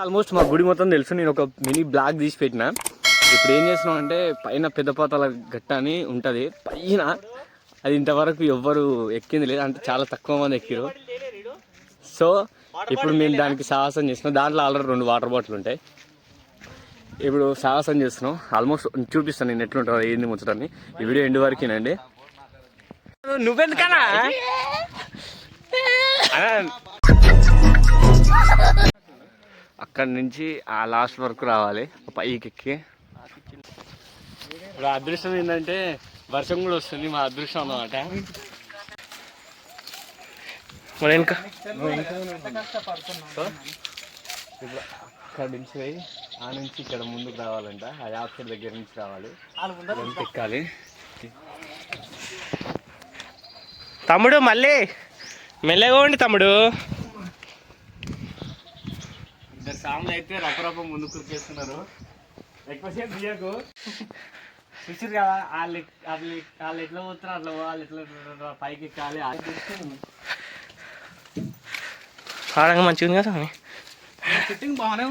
Almost మా గుడి మొత్తం తెలుసు. నేను ఒక మినీ బ్లాగ్ తీసి పెట్టిన. ఇప్పుడు ఏం చేస్తున్నాం అంటే పైన పెద్దపాతాల గట్ట అని ఉంటుంది. పైన అది ఇంతవరకు ఎవ్వరు ఎక్కింది లేదు. అంటే చాలా తక్కువ మంది ఎక్కిరు సో ఇప్పుడు మేము దానికి సాహసం చేస్తున్నాం. దాంట్లో ఆల్రెడీ రెండు వాటర్ బాటిల్ ఉంటాయి. ఇప్పుడు సాహసం చేస్తున్నాం. ఆల్మోస్ట్ చూపిస్తాను నేను ఎట్లుంటుందో ఏంది ముచ్చటని. ఈ వీడియో ఎండు వరకేనండి నువ్వెందుకనా అక్కడి నుంచి ఆ లాస్ట్ వరకు రావాలి పైకి ఎక్కి ఇప్పుడు అదృష్టం ఏంటంటే వర్షం కూడా వస్తుంది మా అదృష్టం అన్నమాట. మరి ఇంకా ఇప్పుడు అక్కడి నుంచి పోయి ఆ నుంచి ఇక్కడ ముందుకు రావాలంట. ఆ యాప్ సైడ్ దగ్గర నుంచి రావాలి. ఎక్కాలి. తమ్ముడు మళ్ళీ. మెల్లగా ఉండి తమ్ముడు. ఇద్దరు సాములు అయితే రపరప ముందుకు చేస్తున్నారు. ఎక్కువసేపు బియ్యకు చూసారు కదా వాళ్ళు వాళ్ళు వాళ్ళు ఎట్లా పోతున్నారు అట్లా వాళ్ళు ఎట్లా పైకి ఎక్కాలి ఆడంగా మంచిగా ఉంది కదా స్వామి? సిట్టింగ్ బాగానే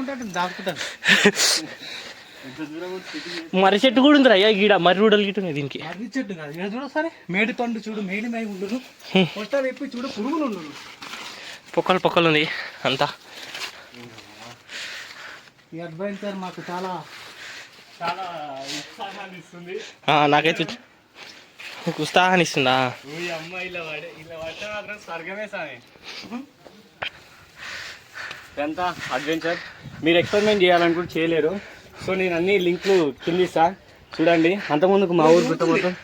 sitting చేసి- మర్రి చెట్టు కూడా ఉందిరా అయ్యా గీడ మర్రి రూడలు గిట్ట ఉన్నాయి దీనికి. మర్రి చెట్టు కాదు. ఇక్కడ చూడు సరే మేడి పండు చూడు మేడి మై ఉండరు పొట్ట వెప్పి చూడు పురుగులు ఉండరు పొక్కలు పొక్కలు ఉంది అంతా. ఈ అడ్వెంచర్ మాకు చాలా చాలా ఉత్సాహాన్ని ఇస్తుంది. ఆ, నాకైతే నీకు ఉత్సాహాన్ని ఇస్తుందా? ఈ అమ్మ ఇలా పడే ఇలా పడితే మాత్రం స్వర్గమే సామి. ఎంత అడ్వెంచర్? మీరు ఎక్స్పెరిమెంట్ చేయాలనుకుంటే చేయలేరు. సో నేను అన్ని లింక్లు కింద ఇస్తా. చూడండి అంతకుముందుకు మా ఊరు గుట్ట మొత్తం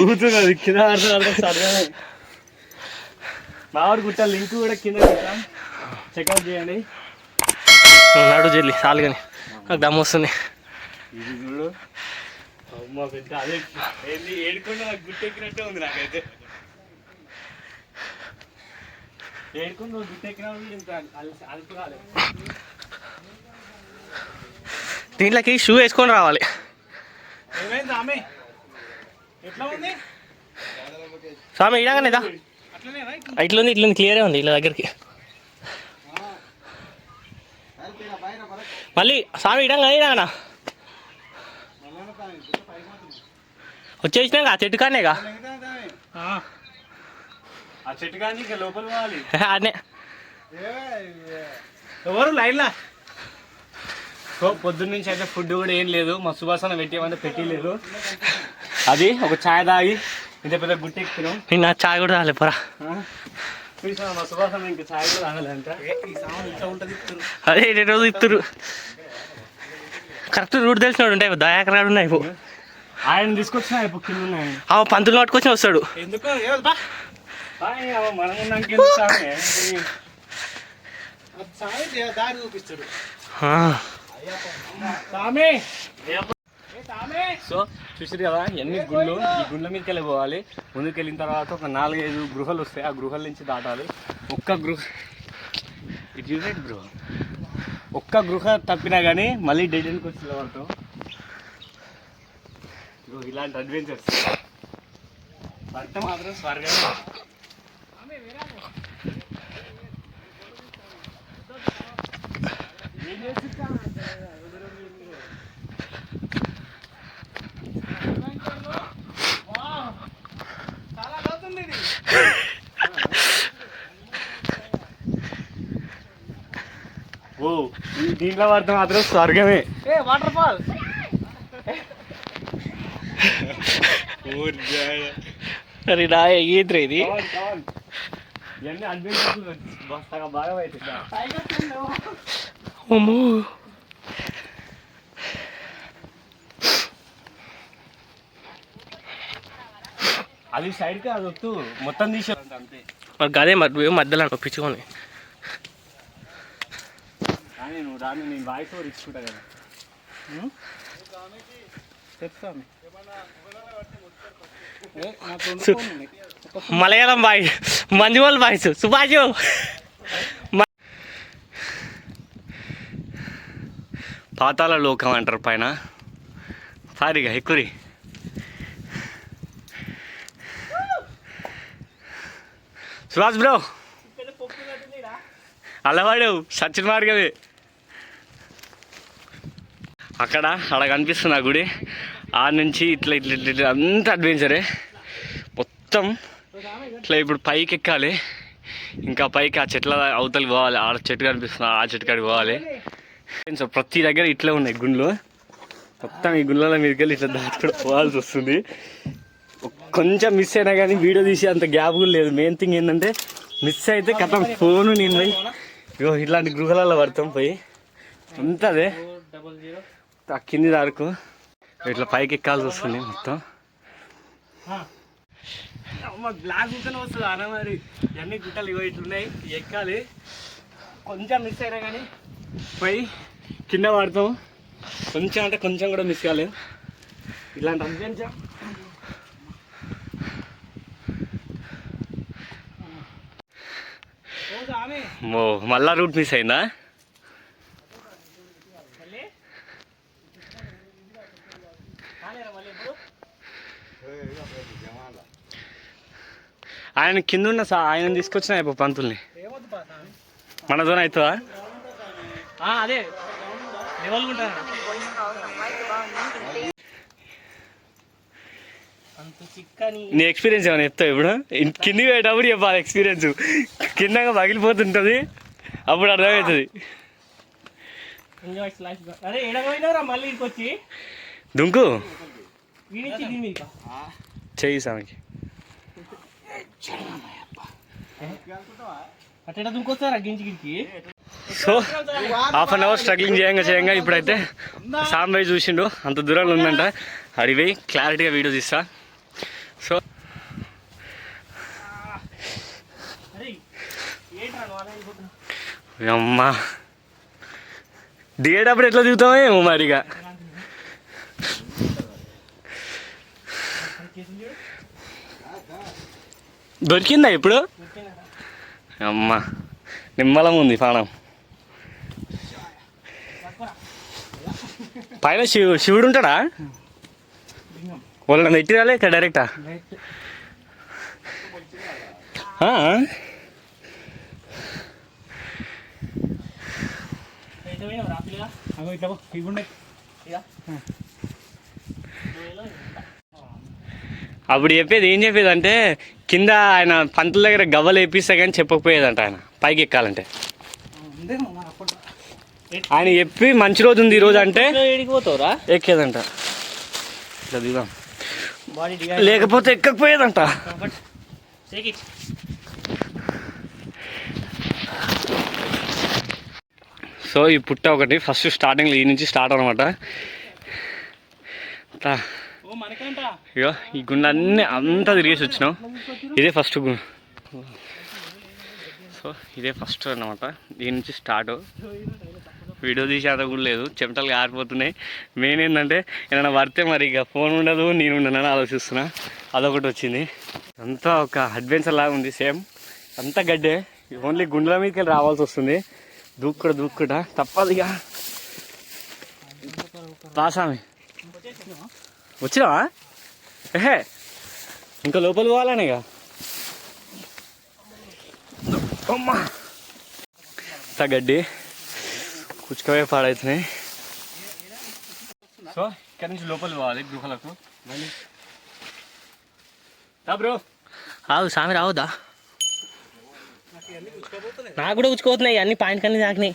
ఊరుతున్నది కింద స్వర్గమే. మా ఊరు గుట్ట లింక్ కూడా కింద చెక్అవుట్ చేయండి. నడు జల్లి చాలు కానీ. నాకు దమ్ము వస్తుంది. దీంట్లోకి షూ వేసుకొని రావాలి. స్వామి ఇలాగనే దా. అట్లనేనా? ఇట్లుంది ఇట్లుంది క్లియరే ఉంది ఇలా దగ్గరికి. మళ్ళీ స్వామి ఇడంగా ఇడాగనా వచ్చేసినాక ఆ చెట్టు కానేగా ఆ. చెట్టు కానీ ఇంకా లోపల పోవాలి. అనే ఎవరు లైన్లా? సో పొద్దున్న నుంచి అయితే ఫుడ్ కూడా ఏం లేదు. మా సువాసన పెట్టేమంటే పెట్టలేదు. అది ఒక ఛాయ్ తాగి ఇంత పెద్ద గుట్టెక్కినాం. నిన్న చాయ్ కూడా రాలే పరా. అదే రోజు ఇస్తురు కరెక్ట్ రూట్ తెలిసినాడు ఉంటాయి దయాకర్ గారు ఉన్నాయి పో ఆయన తీసుకొచ్చిన ఇప్పుడు కింద ఉన్నాయి. ఆ పంతులు పట్టుకొచ్చి వస్తాడు. ఎందుకు? సో చూసారు కదా ఎన్ని గుళ్ళు ఈ గుళ్ళ మీదకి వెళ్ళి పోవాలి. ముందుకు వెళ్ళిన తర్వాత ఒక నాలుగైదు గృహలు వస్తాయి. ఆ గృహాల నుంచి దాటాలి. ఒక్క గృహ ఇట్ యూజెడ్ గృహ. ఒక్క గృహ తప్పినా కానీ మళ్ళీ డెడ్ ఎండ్కి వచ్చి నిలబడతాం. ఇలాంటి అడ్వెంచర్స్ భర్త మాత్రం స్వర్గం చాలా లోతుంది ఇది ఓ ఈ దీంట్లో పడితే మాత్రం స్వర్గమే. ఏ వాటర్ ఫాల్. అరే నా ఈద్ర ఇది? ఇవన్నీ అడ్వెంచర్స్ సగం బాగా అవుతుంది అది సైడ్కి అది వద్దు. మొత్తం తీసే అంతే మరి గదే మరి మధ్యలో పిచ్చుకొని కానీ నువ్వు రాని నేను వాయిస్ ఓవర్ ఇచ్చుకుంటా కదా. చెప్తాను. Malayalam boy Manjummel boys Subhash. పాతాల లోకం అంటారు పైన. సారిగా ఎక్కురి. సుభాష్ బ్రో. అలవాడేవు సచిన మార్గమే అక్కడ అక్కడ కనిపిస్తుంది ఆ గుడి. ఆ నుంచి ఇట్లా ఇట్లా ఇట్లా ఇట్లా అంత అడ్వెంచరే మొత్తం ఇట్లా ఇప్పుడు పైకి ఎక్కాలి. ఇంకా పైకి ఆ చెట్ల అవతలి పోవాలి. ఆడ చెట్టు కనిపిస్తుంది ఆ చెట్టు కాడికి పోవాలి. సో ప్రతి దగ్గర ఇట్లే ఉన్నాయి గుండ్లు మొత్తం ఈ గుండ్ల మీదకి వెళ్ళి ఇట్లా దాటుకుంటూ పోవాల్సి వస్తుంది. కొంచెం మిస్ అయినా కానీ వీడియో తీసి అంత గ్యాప్ కూడా లేదు. మెయిన్ థింగ్ ఏంటంటే మిస్ అయితే కథం ఫోను నేను పోయి ఇగో ఇట్లాంటి గృహాలలో పడతాం పోయి. అంతా అదే డబల్ జీరో ఆ కింది దారకు ఇట్లా పైకి ఎక్కాల్సి వస్తుంది మొత్తం. బ్లాక్ ఉంటేనే వస్తుంది అన్న మరి. ఇవన్నీ గుట్టలు ఇగో ఇట్లున్నాయి. ఎక్కాలి. కొంచెం మిస్ అయినా కానీ పోయి కింద పడతాం. కొంచెం అంటే కొంచెం కూడా మిస్ కాలేదు. ఇలాంటి ఓ మళ్ళా రూట్ మిస్ అయిందా? ఆయన కింద ఉన్న సా ఆయన తీసుకొచ్చిన అయిపో పంతుల్ని. స్వామి మనతోనే అవుతుందా? అదే. లెవెల్ ఉంటాను అంత చిక్కని నీ ఎక్స్పీరియన్స్ ఏమైనా చెప్తావు ఇప్పుడు? కిందికి పోయేటప్పుడు చెప్పాలి ఎక్స్పీరియన్స్. కిందగా పగిలిపోతుంటుంది. అప్పుడు అర్థమవుతుంది. దుంకు. చెయ్యి సామెకి. అట్లా దుంకొస్తారా గించి గించి so half an hour struggling చేయంగా చేయంగా ఇప్పుడైతే సాంబాయి చూసిండు. అంత దూరంలో ఉందంట. అడిగి క్లారిటీగా వీడియో తీస్తా. సో? అమ్మా దిగేటప్పుడు ఎట్లా దిగుతామో ఏమో మరిగా దొరికిందా ఇప్పుడు? అమ్మా నిమ్మలం ఉంది పానం. పైన శివు శివుడు ఉంటాడా? వాళ్ళని పెట్టిరాలే ఇక్కడ డైరెక్టా అప్పుడు చెప్పేది ఏం చెప్పేది అంటే కింద ఆయన పంతుల దగ్గర గవ్వలు వేపిస్తా కానీ చెప్పకపోయేదంట ఆయన. పైకి ఎక్కాలంటే. ఆయన చెప్పి మంచి రోజు ఉంది ఈ రోజు అంటే ఎక్కేదంట. లేకపోతే ఎక్కకపోయేదంట. సో ఈ పుట్ట ఒకటి ఫస్ట్ స్టార్టింగ్లో ఈ నుంచి స్టార్ట్ అనమాట ఇగో ఈ గుండె అన్నీ అంతా తిరిగేసి వచ్చినాం. ఇదే ఫస్ట్ గు. సో ఇదే ఫస్ట్ అన్నమాట. దీని నుంచి స్టార్ట్. వీడియో తీసేంత కూడా లేదు. చెమటలు కారిపోతున్నాయి. మెయిన్ ఏంటంటే ఏదైనా పడితే మరి ఇక ఫోన్ ఉండదు నేను ఉండనని ఆలోచిస్తున్నా. అదొకటి వచ్చింది. అంతా ఒక అడ్వెంచర్ లాగా ఉంది సేమ్. అంతా గడ్డే. ఓన్లీ గుండెల మీదకి వెళ్ళి రావాల్సి వస్తుంది. దూక్కుడ దూక్కుట తప్పదు ఇక. రాసామి వచ్చినావా? ఏహే ఇంకా లోపల పోవాలనే అమ్మా. గడ్డి కుచ్చుకవే పాడవుతున్నాయి సో ఇక్కడ నుంచి లోపల పోవాలి గృహలకు. బ్రో. ఆగు సామి రావద్దా? నాకు కూడా ఉచ్చుకోతున్నాయి అన్ని పాయింట్ కన్నీ తాకినాయి.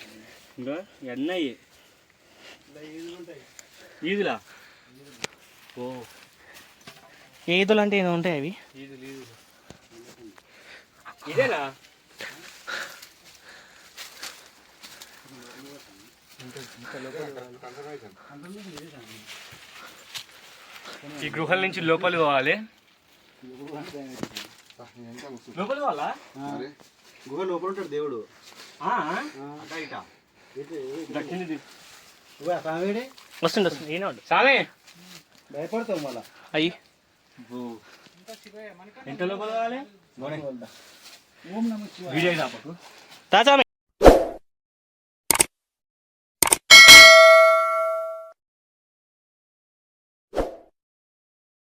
ఈదులా? ఓ. ఏదులు అంటే ఏదో ఉంటాయి అవి? ఈదులు ఈదులు. ఇదేనా? ఈ గృహల నుంచి లోపలి పోవాలి. లోపలి పోవాలా? గుహ లోపల ఉంటాడు దేవుడు. వస్తుంది వస్తుంది ఏనాడు సామే! భయపడతావు మళ్ళా. అయ్యి. ఎంత లోపల పోవాలి ఓం నమ శివాయ. వీడియో